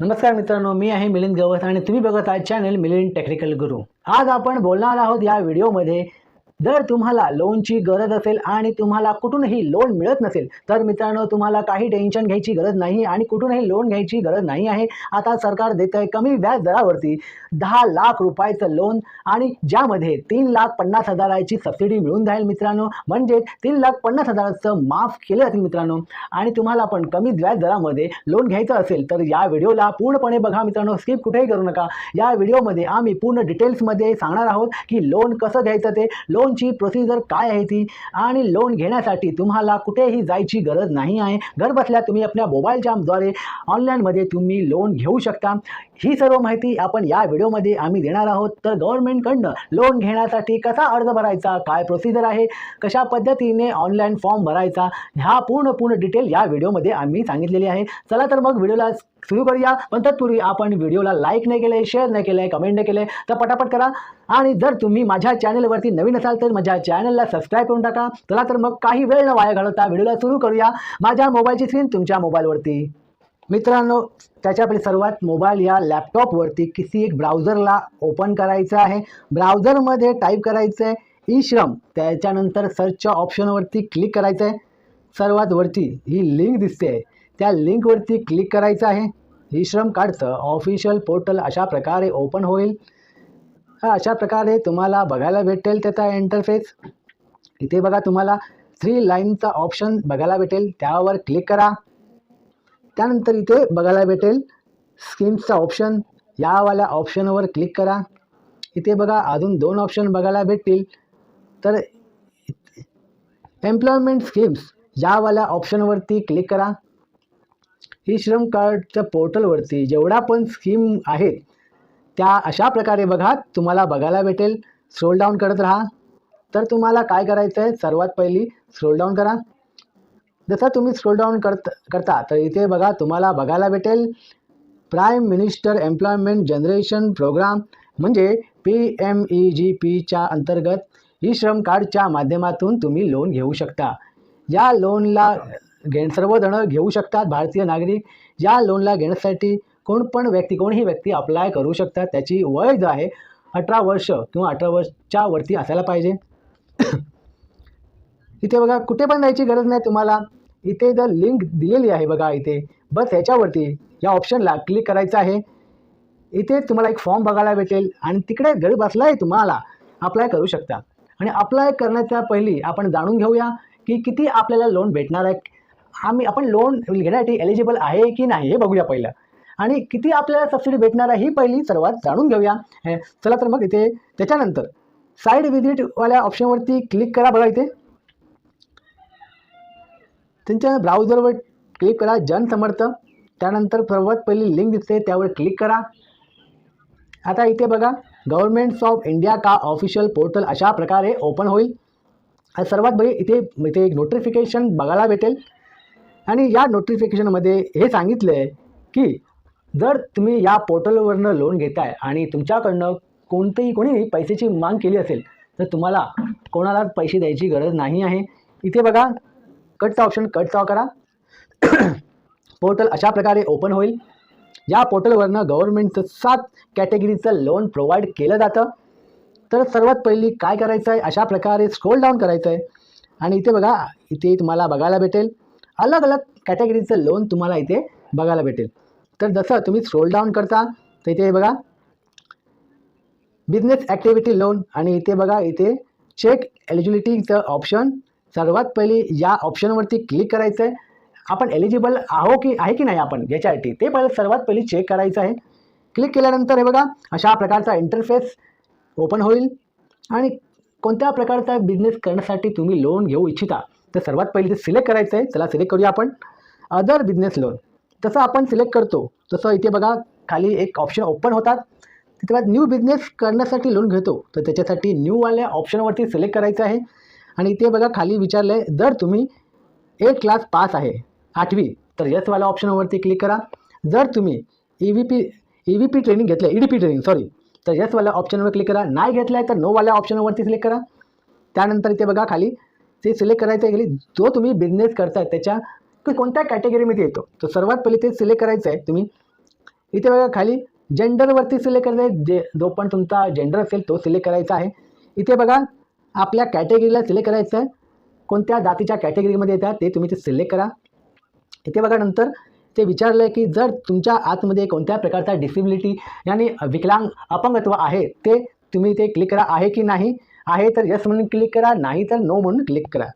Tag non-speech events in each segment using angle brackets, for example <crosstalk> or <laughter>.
नमस्कार मित्रांनो मी आहे मिलिंद गवत आणि तुम्ही बघत आहात चॅनल मिलिंद टेक्निकल गुरु. आज आपण बोलणार आहोत या व्हिडिओमध्ये जर तुम्हाला लोनची गरज असेल आणि तुम्हाला कुठूनही लोन मिळत नसेल तर मित्रांनो तुम्हाला काही टेन्शन घ्यायची गरज नाही आणि कुठूनही लोन घ्यायची गरज नाही आहे. आता सरकार देत आहे कमी व्याज दरावरती दहा लाख रुपयाचं लोन आणि ज्यामध्ये तीन लाख पन्नास हजाराची सबसिडी मिळून जाईल मित्रांनो. म्हणजेच तीन लाख पन्नास हजाराचं माफ केलं जातील मित्रांनो. आणि तुम्हाला पण कमी व्याज दरामध्ये लोन घ्यायचं असेल तर या व्हिडिओला पूर्णपणे बघा मित्रांनो. स्किप कुठेही करू नका. या व्हिडिओमध्ये आम्ही पूर्ण डिटेल्समध्ये सांगणार आहोत की लोन कसं घ्यायचं ते. लोन लोनची प्रोसिजर काय आहे ती? आणि लोन घेण्यासाठी तुम्हाला कुठेही जायची गरज नाही आहे. घरबसल्या तुम्ही आपल्या मोबाईलच्याद्वारे ऑनलाईनमध्ये तुम्ही लोन घेऊ शकता. ही सर्व माहिती आपण या व्हिडिओमध्ये आम्ही देणार आहोत. तर गव्हर्नमेंटकडनं लोन घेण्यासाठी कसा अर्ज भरायचा? काय प्रोसिजर आहे? कशा पद्धतीने ऑनलाईन फॉर्म भरायचा? ह्या पूर्ण पूर्ण डिटेल या व्हिडिओमध्ये आम्ही सांगितलेली आहे. चला तर मग व्हिडिओला सुरू करूया. पण तत्पूर्वी आपण व्हिडिओला लाईक नाही केलं आहे शेअर नाही केलं आहे कमेंट नाही केलं आहे तर पटापट करा. आणि जर तुम्ही माझ्या चॅनलवरती नवीन असाल तर माझ्या चॅनलला सबस्क्राईब करून टाका. चला तर मग काही वेळ न वाया घालवता व्हिडिओला सुरू करूया. माझ्या मोबाईलची स्क्रीन तुमच्या मोबाईलवरती मित्रांनो त्याच्यापैकी सर्वात मोबाईल या लॅपटॉपवरती किसी एक ब्राउझरला ओपन करायचं आहे. ब्राउझरमध्ये टाईप करायचं आहे ई श्रम त्याच्यानंतर सर्चच्या ऑप्शनवरती क्लिक करायचं आहे सर्वात वरती ही लिंक दिसते आहे त्या लिंकवरती क्लिक करायचं आहे. ई श्रम कार्डचं ऑफिशियल पोर्टल अशा प्रकारे ओपन होईल. अशा प्रकारे तुम्हाला बघायला भेटेल त्याचा इंटरफेस इथे बघा तुम्हाला थ्री लाईनचा ऑप्शन बघायला भेटेल. त्यावर क्लिक करा. त्यानंतर इथे बघायला भेटेल स्कीम्सचा ऑप्शन यावाल्या ऑप्शनवर क्लिक करा. इथे बघा अजून दोन ऑप्शन बघायला भेटतील. तर एम्प्लॉयमेंट स्कीम्स यावाल्या ऑप्शनवरती क्लिक करा. ही श्रम कार्डच्या पोर्टलवरती जेवढा पण स्कीम आहेत त्या अशा प्रकारे बघा तुम्हाला बघायला भेटेल. स्क्रोल डाऊन करत राहा. तर तुम्हाला काय करायचं आहे? सर्वात पहिली स्क्रोल डाऊन करा. जसं तुम्ही स्क्रोल डाऊन करत करता तर इथे बघा तुम्हाला बघायला भेटेल. Prime minister employment generation programme म्हणजे पी एम ई जी पीच्या अंतर्गत ई श्रम कार्डच्या माध्यमातून तुम्ही लोन घेऊ शकता. या लोनला घे सर्वजणं घेऊ शकतात. भारतीय नागरिक या लोनला घेण्यासाठी कोण पण व्यक्ती कोणीही व्यक्ती अप्लाय करू शकतात. त्याची वय जो आहे अठरा वर्ष किंवा अठरा वर्षच्या वरती असायला पाहिजे. इथे बघा कुठे पण जायची गरज नाही तुम्हाला. इथे जर लिंक दिलेली आहे बघा इथे. बस ह्याच्यावरती या ऑप्शनला क्लिक करायचं आहे. इथे तुम्हाला एक फॉर्म बघायला भेटेल आणि तिकडे घरी बसलाही तुम्हाला अप्लाय करू शकता. आणि अप्लाय करण्याच्या पहिली आपण जाणून घेऊया की किती आपल्याला लोन भेटणार आहे. आम्ही आपण लोन घेण्यासाठी एलिजिबल आहे की नाही हे बघूया पहिलं. आणि किती आपल्याला सबसिडी भेटणार आहे ही पहिली सर्वात जाणून घेऊया. हे, चला तर मग इथे त्याच्यानंतर. साईड विजिटवाल्या ऑप्शनवरती क्लिक करा बघा इथे. त्यांच्या ब्राउझरवर क्लिक करा जनसमर्थ. त्यानंतर सर्वात पहिली लिंक दिसते त्यावर क्लिक करा. आता इथे बघा गव्हर्मेंट्स ऑफ इंडिया का ऑफिशियल पोर्टल अशा प्रकारे ओपन होईल. सर्वात बरी इथे इथे एक नोटिफिकेशन बघायला भेटेल. आणि या नोटिफिकेशनमध्ये हे सांगितलं आहे की जर तुम्ही या पोर्टलवरनं लोन घेताय आणि तुमच्याकडनं कोणतेही कोणी पैशाची माग केली असेल तर तुम्हाला कोणालाच पैसे द्यायची गरज नाही आहे. इथे बघा कटचा ऑप्शन कटचा करा. <clears throat> पोर्टल अशा प्रकारे ओपन होईल. या पोर्टलवरनं गव्हर्नमेंटचं सात कॅटेगरीचं लोन प्रोव्हाइड केलं जातं. तर सर्वात पहिली काय करायचं आहे अशा प्रकारे स्क्रोल डाऊन करायचं आहे आणि इथे बघा इथे तुम्हाला बघायला भेटेल. अलग अलग कॅटेगरीचं लोन तुम्हाला इथे बघायला भेटेल. तर जसं तुम्ही स्क्रोल डाऊन करता तर इथे बघा. बिझनेस ॲक्टिव्हिटी लोन आणि इथे बघा इथे चेक एलिजिबिलिटीचं ऑप्शन सर्वात पहिली या ऑप्शनवरती क्लिक करायचं आहे आपण एलिजिबल आहो की आहे की नाही आपण याच्यासाठी? ते पहिले सर्वात पहिली चेक करायचं आहे. क्लिक केल्यानंतर हे बघा अशा प्रकारचा इंटरफेस ओपन होईल. आणि कोणत्या प्रकारचा बिझनेस करण्यासाठी तुम्ही लोन घेऊ इच्छिता? तर सर्वात पहिले ते सिलेक्ट करायचं आहे चला सिलेक्ट करूया आपण. अदर बिझनेस लोन जसं आपण सिलेक्ट करतो तसं इथे बघा खाली एक ऑप्शन ओपन होतात. तिथे बाद न्यू बिझनेस करण्यासाठी लोन घेतो. तर त्याच्यासाठी न्यूवाल्या ऑप्शनवरती सिलेक्ट करायचं आहे. आणि इथे बघा खाली विचारलं आहे जर तुम्ही एट क्लास पास आहे आठवी तर यसवाल्या ऑप्शनवरती क्लिक करा. जर तुम्ही E V P E V P training घेतलं E D P training sorry तर यसवाल्या ऑप्शनवर क्लिक करा. नाही घेतलं आहे तर नोवाल्या ऑप्शनवरती सिलेक्ट करा. त्यानंतर इथे बघा खाली ते सिलेक्ट करायचं आहे गेली जो तुम्ही बिझनेस करताय त्याच्या की कोणत्या कॅटेगरीमध्ये येतो? तर सर्वात पहिले ते सिलेक्ट करायचं आहे तुम्ही इथे बघा खाली जेंडरवरती सिलेक्ट करायचं आहे जे जो पण तुमचा जेंडर असेल तो सिलेक्ट करायचा आहे. इथे बघा आपल्या कॅटेगरीला सिलेक्ट करायचं आहे. कोणत्या जातीच्या कॅटेगरीमध्ये येतात ते तुम्ही ते सिलेक्ट करा. इथे बघा नंतर ते विचारलं आहे की जर तुमच्या आतमध्ये कोणत्या प्रकारचा डिसेबिलिटी याने विकलांग अपंगत्व आहे ते तुम्ही ते क्लिक करा आहे की नाही? आहे तर यस म्हणून क्लिक करा नाही तर नो म्हणून क्लिक करा.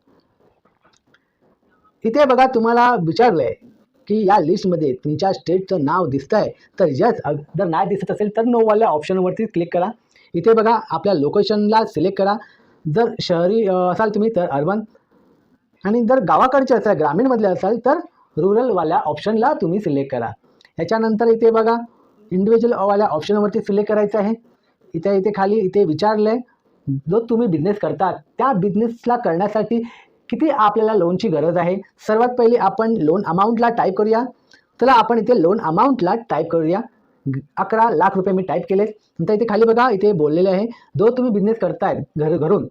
इथे बघा तुम्हाला विचारलं आहे की या लिस्टमध्ये तुमच्या स्टेटचं नाव दिसतं आहे तर यस जर नाही दिसत असेल तर नोवाल्या ऑप्शनवरती क्लिक करा. इथे बघा आपल्या लोकेशनला सिलेक्ट करा. जर शहरी असाल तुम्ही तर अर्बन आणि जर गावाकडचे असाल ग्रामीणमधले असाल तर रुरलवाल्या ऑप्शनला तुम्ही सिलेक्ट करा. ह्याच्यानंतर इथे बघा इंडिव्हिज्युअलवाल्या ऑप्शनवरती सिलेक्ट करायचं आहे. इथे इथे खाली इथे विचारलं आहे जो तुम्ही बिझनेस करता त्या बिझनेसला करण्यासाठी किती आपल्याला लोनची गरज आहे? सर्वात पहिले आपण लोन अमाऊंटला टाईप करूया. चला आपण इथे लोन अमाऊंटला टाईप करूया. अकरा लाख रुपये मी टाईप केले नंतर इथे खाली बघा इथे बोललेले आहे. जो तुम्ही बिझनेस करताय घर घरून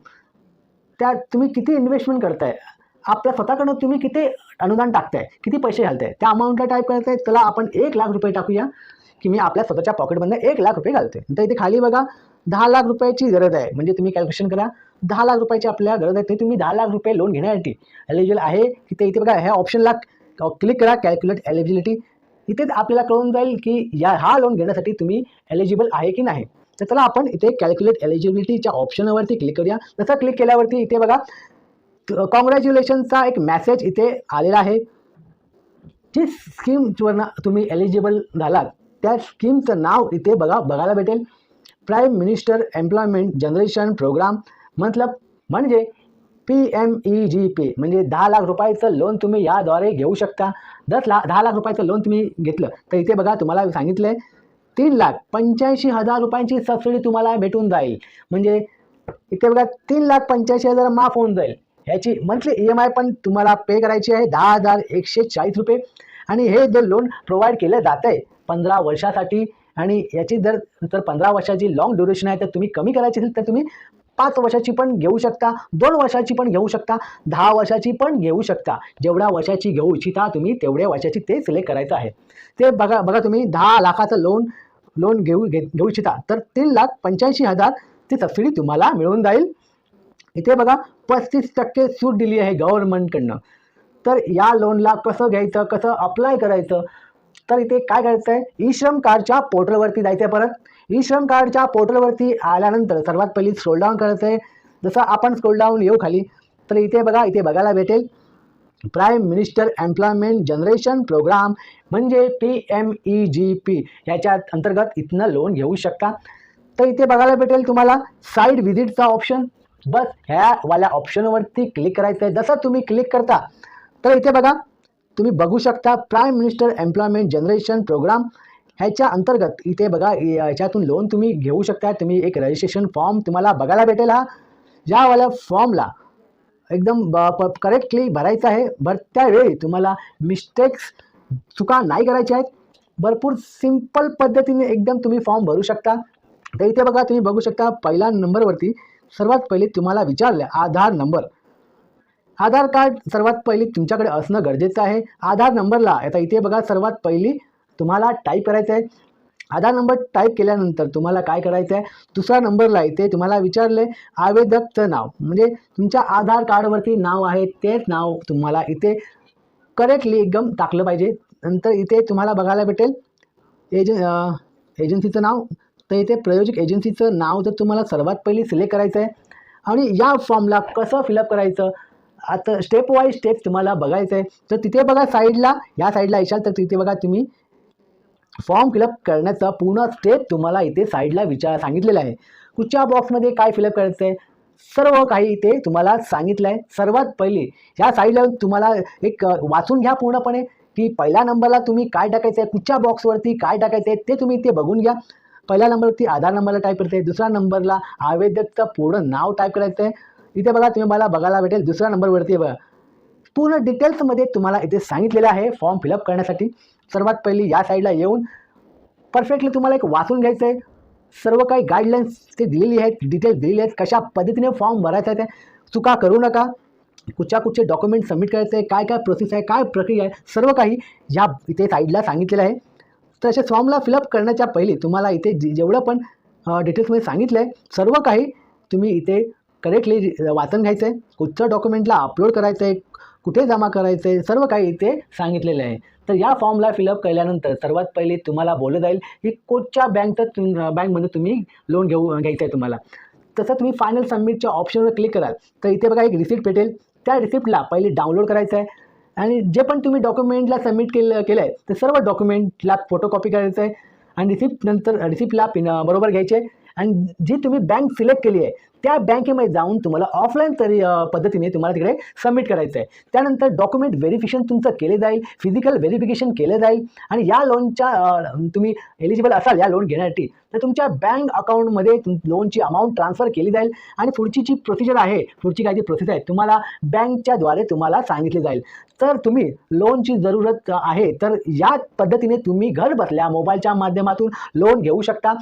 त्या तुम्ही किती इन्व्हेस्टमेंट करताय? आपल्या स्वतःकडनं तुम्ही किती अनुदान टाकताय? किती पैसे घालताय? त्या अमाऊंटला टाईप करताय चला आपण एक लाख रुपये टाकूया. की मी आपल्या स्वतःच्या पॉकेटमधनं एक लाख रुपये घालते तर इथे खाली बघा दहा लाख रुपयाची गरज आहे. म्हणजे तुम्ही कॅल्क्युलेशन करा. दहा लाख रुपयाची आपल्याला गरज आहे ते तुम्ही दहा लाख रुपये लोन घेण्यासाठी एलिजिबल आहे. की ते इथे बघा ह्या ऑप्शनला क्लिक करा कॅल्क्युलेट एलिजिबिलिटी इथेच आपल्याला कळून जाईल की या हा लोन घेण्यासाठी तुम्ही एलिजिबल आहे की नाही. तर चला आपण इथे कॅल्क्युलेट एलिजिबिलिटीच्या ऑप्शनवरती क्लिक करूया. तसं क्लिक केल्यावरती इथे बघा कॉंग्रॅच्युलेशनचा एक मेसेज इथे आलेला आहे. जी स्कीमवरनं तुम्ही एलिजिबल झालात त्या स्कीमचं नाव इथे बघा बघायला भेटेल. Prime minister employment generation programme मतलब म्हणजे P M E G P म्हणजे दहा लाख रुपयाचं लोन तुम्ही याद्वारे घेऊ शकता. दस लाख दहा लाख रुपयाचं लोन तुम्ही घेतलं. तर इथे बघा तुम्हाला सांगितलं आहे तीन लाख पंच्याऐंशी हजार रुपयांची सबसिडी तुम्हाला भेटून जाईल. म्हणजे इथे बघा तीन लाख पंच्याऐंशी हजार माफ होऊन जाईल. ह्याची मंथली ई एम आय पण तुम्हाला पे करायची आहे दहा हजार एकशे चाळीस रुपये. आणि हे जे लोन प्रोव्हाइड केलं जातं आहे पंधरा वर्षासाठी. आणि याची जर जर पंधरा वर्षाची लॉंग ड्युरेशन आहे तर तुम्ही कमी करायची असेल तर तुम्ही पाच वर्षाची पण घेऊ शकता दोन वर्षाची पण घेऊ शकता दहा वर्षाची पण घेऊ शकता. जेवढ्या वर्षाची घेऊ इच्छिता तुम्ही तेवढ्या वर्षाची ते सिलेक्ट करायचं आहे. ते बघा बघा तुम्ही दहा लाखाचं लोन लोन घेऊ घे घेऊ इच्छिता तर तीन लाख पंच्याऐंशी हजार ती सबसिडी तुम्हाला मिळून जाईल. इथे बघा पस्तीस टक्के सूट दिली आहे गव्हर्नमेंटकडनं तर या लोनला कसं घ्यायचं कसं अप्लाय करायचं? तर इथे काय करायचं आहे ई श्रम कार्डच्या पोर्टलवरती जायचं आहे परत. ई श्रम कार्डच्या पोर्टलवरती आल्यानंतर सर्वात पहिली स्क्रोल डाऊन करायचं आहे जसं आपण स्क्रोल डाऊन येऊ खाली तर इथे बघा इथे बघायला भेटेल. Prime minister employment generation programme म्हणजे P M E G P याच्या अंतर्गत इथनं लोन घेऊ शकता. तर इथे बघायला भेटेल तुम्हाला साईड व्हिजिटचा ऑप्शन बस ह्यावाल्या ऑप्शनवरती क्लिक करायचं आहे जसं तुम्ही क्लिक करता तर इथे बघा तुम्ही बघू शकता prime minister employment generation programme ह्याच्या अंतर्गत इथे बघा याच्यातून लोन तुम्ही घेऊ शकता. तुम्ही एक रजिस्ट्रेशन फॉर्म तुम्हाला बघायला भेटेल हा. ज्यावाल्या फॉर्मला एकदम करेक्टली भरायचं आहे. भरत्या त्यावेळी तुम्हाला मिस्टेक्स चुका नाही करायच्या आहेत. भरपूर सिंपल पद्धतीने एकदम तुम्ही फॉर्म भरू शकता. तर इथे बघा तुम्ही बघू शकता पहिल्या नंबरवरती सर्वात पहिले तुम्हाला विचारलं आधार नंबर आधार कार्ड सर्वात पहिली तुमच्याकडे असणं गरजेचं आहे. आधार नंबरला आता इथे बघा सर्वात पहिली तुम्हाला टाईप करायचं आहे. आधार नंबर टाईप केल्यानंतर तुम्हाला काय करायचं आहे? दुसऱ्या नंबरला इथे तुम्हाला विचारले आवेदकचं नाव. म्हणजे तुमच्या आधार कार्डवरती नाव आहे तेच नाव तुम्हाला इथे करेक्टली एकदम टाकलं पाहिजे. नंतर इथे तुम्हाला बघायला भेटेल एज एजन्सीचं नाव. तर इथे प्रयोजक एजन्सीचं नाव तर तुम्हाला सर्वात पहिली सिलेक्ट करायचं आहे आणि या फॉर्मला कसं फिलअप करायचं? आता स्टेप वाईज स्टेप तुम्हाला बघायचं आहे. तर तिथे बघा साईडला या साईडला येशाल तर तिथे बघा तुम्ही फॉर्म फिलअप करण्याचा पूर्ण स्टेप तुम्हाला इथे साईडला विचार सांगितलेला आहे. कुठच्या बॉक्समध्ये काय फिलअप करायचं आहे? सर्व काही इथे तुम्हाला सांगितलं आहे. सर्वात पहिली या साईडला तुम्हाला एक वाचून घ्या पूर्णपणे की पहिल्या नंबरला तुम्ही काय टाकायचं आहे? कुठच्या बॉक्सवरती काय टाकायचं आहे? ते तुम्ही इथे बघून घ्या. पहिल्या नंबरवरती आधार नंबरला टाईप करायचं आहे. दुसऱ्या नंबरला आवेदकचं पूर्ण नाव टाईप करायचं आहे. इथे बघा तुम्ही मला बघायला भेटेल दुसऱ्या नंबरवरती बघा. पूर्ण डिटेल्समध्ये तुम्हाला इथे सांगितलेलं आहे फॉर्म फिलअप करण्यासाठी. सर्वात पहिली या साईडला येऊन परफेक्टली तुम्हाला एक वाचून घ्यायचं आहे. सर्व काही गाईडलाईन्स ते दिलेली आहेत डिटेल्स दिलेली आहेत. कशा पद्धतीने फॉर्म भरायचा आहे ते चुका करू नका. कुठच्या कुठचे डॉक्युमेंट सबमिट करायचं आहे काय काय प्रोसेस आहे काय प्रक्रिया आहे सर्व काही या इथे साईडला सांगितलेलं आहे. तर अशा फॉर्मला फिलअप करण्याच्या पहिले तुम्हाला इथे जे- जेवढं पण डिटेल्समध्ये सांगितलं आहे सर्व काही तुम्ही इथे करेक्टली वाचन घ्यायचं आहे कुठचं डॉक्युमेंटला अपलोड करायचं आहे कुठे जमा करायचं आहे सर्व काही इथे सांगितलेलं आहे. तर या फॉर्मला फिलअप केल्यानंतर सर्वात पहिले तुम्हाला बोललं जाईल की कोणत्या बँकचं तुम बँकमध्ये तुम्ही लोन घेऊ घ्यायचं आहे तुम्हाला. तसं तुम्ही फायनल सबमिटच्या ऑप्शनवर क्लिक कराल. तर इथे बघा एक रिसिप्ट भेटेल. त्या रिसिप्टला पहिले डाउनलोड करायचं आहे आणि जे पण तुम्ही डॉक्युमेंटला सबमिट केलं केलं आहे ते सर्व डॉक्युमेंटला फोटोकॉपी करायचं आहे आणि रिसिप्ट नंतर रिसिप्टला पिन बरोबर घ्यायचे. आहे आणि जी तुम्ही बँक सिलेक्ट केली आहे त्या बँकेमध्ये जाऊन तुम्हाला ऑफलाईन तरी पद्धतीने तुम्हाला तिकडे सबमिट करायचं आहे त्यानंतर डॉक्युमेंट व्हेरिफिकेशन तुमचं केले जाईल फिजिकल व्हेरिफिकेशन केलं जाईल आणि या लोनच्या तुम्ही एलिजिबल असाल या लोन घेण्यासाठी तर तुमच्या बँक अकाउंटमध्ये तुम लोनची अमाऊंट ट्रान्सफर केली जाईल आणि पुढची जी प्रोसिजर आहे पुढची काय जी प्रोसेस आहे तुम्हाला बँकच्याद्वारे तुम्हाला सांगितली जाईल. तर तुम्ही लोनची जरूरत आहे तर या पद्धतीने तुम्ही घर बसल्या मोबाईलच्या माध्यमातून लोन घेऊ शकता.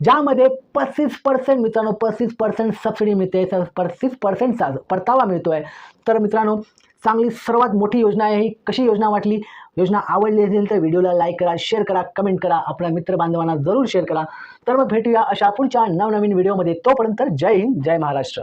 ज्यामध्ये पस्तीस पर्सेंट मित्रांनो पस्तीस पर्सेंट सबसिडी मिळते पस्तीस पर्सेंटचा परतावा मिळतो आहे तर मित्रांनो चांगली सर्वात मोठी योजना आहे ही. कशी योजना वाटली? योजना आवडली असेल तर व्हिडिओला लाईक करा शेअर करा कमेंट करा आपल्या मित्रबांधवांना जरूर शेअर करा. तर मग भेटूया अशा पुढच्या नवनवीन व्हिडिओमध्ये तोपर्यंत जय हिंद जय महाराष्ट्र.